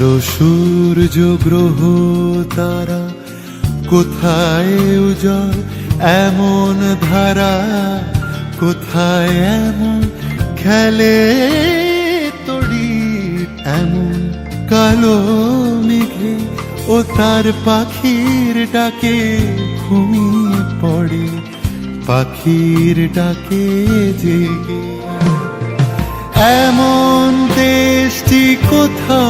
চন্দ্র, সূর্য, গ্রহ, তারা কোথায় উজল এমন ধারা কোথায় এমন? খেলে তড়ি এমন কালো মেঘে ও তার পাখির ডাকে ঘুমিয়ে পড়ে। পাখির ডাকে জেগে। এমন দেশটি কোথাও